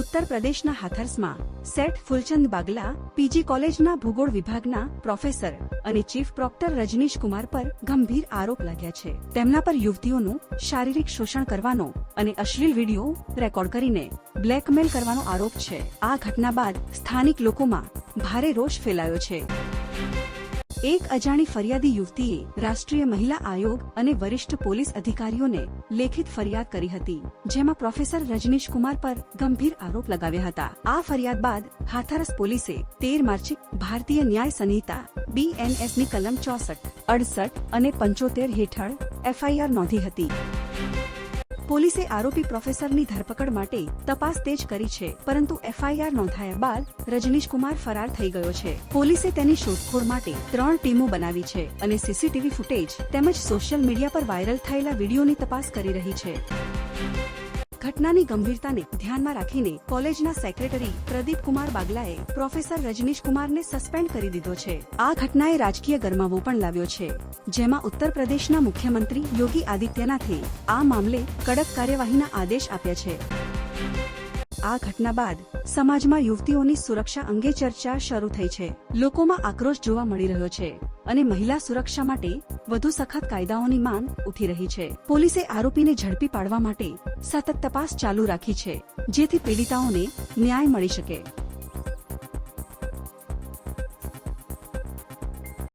ઉત્તર પ્રદેશના હાથરસમાં set Phoolchand બાગલા, PG કોલેજના ભૂગોળ વિભાગના પ્રોફેસર અને ચીફ પ્રોક્ટર રજનીશ કુમાર પર ગંભીર આરોપ લાગ્યા છે. તેમના પર યુવતીઓનું શારીરિક શોષણ કરવાનો અને અશ્લીલ વીડિયો રેકોર્ડ કરીને બ્લેકમેલ કરવાનો આરોપ છે. આ ઘટના બાદ સ્થાનિક લોકોમાં ભારે રોષ ફેલાયો છે. એક અજાણી ફરિયાદી યુવતીએ રાષ્ટ્રીય મહિલા આયોગ અને વરિષ્ઠ પોલીસ અધિકારીઓને લેખિત ફરિયાદ કરી હતી, જેમાં પ્રોફેસર રજનીશ કુમાર પર ગંભીર આરોપ લગાવ્યા હતા. આ ફરિયાદ બાદ હાથરસ પોલીસે તેર માર્ચે ભારતીય ન્યાય સંહિતા બીએનએસની કલમ ચોસઠ, અડસઠ અને પંચોતેર હેઠળ એફઆઈઆર નોંધી હતી. પોલીસે આરોપી પ્રોફેસરની ધરપકડ માટે તપાસ તેજ કરી છે, પરંતુ એફઆઈઆર નોંધાયા બાદ રજનીશ કુમાર ફરાર થઈ ગયો છે. પોલીસે તેની શોધખોળ માટે ત્રણ ટીમો બનાવી છે અને સીસીટીવી ફૂટેજ તેમજ સોશિયલ મીડિયા પર વાયરલ થયેલા વિડીયોની તપાસ કરી રહી છે. ઘટનાની ગંભીરતાને ધ્યાનમાં રાખીને કોલેજના સેક્રેટરી પ્રદીપ કુમાર બાગલાએ પ્રોફેસર રજનીશ કુમારને સસ્પેન્ડ કરી દીધો છે. આ ઘટનાએ રાજકીય ગરમાવો પણ લાવ્યો છે. જેમાં ઉત્તર પ્રદેશના મુખ્યમંત્રી યોગી આદિત્યનાથે આ મામલે કડક કાર્યવાહીના આદેશ આપ્યા છે. આ ઘટના બાદ સમાજમાં યુવતીઓની સુરક્ષા અંગે ચર્ચા શરૂ થઈ છે. લોકોમાં આક્રોશ જોવા મળી રહ્યો છે. અને મહિલા સુરક્ષા માટે વધુ સખત કાયદાઓની માંગ ઉઠી રહી છે. પોલીસે આરોપીને ઝડપી પાડવા માટે સતત તપાસ ચાલુ રાખી છે, જેથી પીડિતાઓને ન્યાય મળી શકે.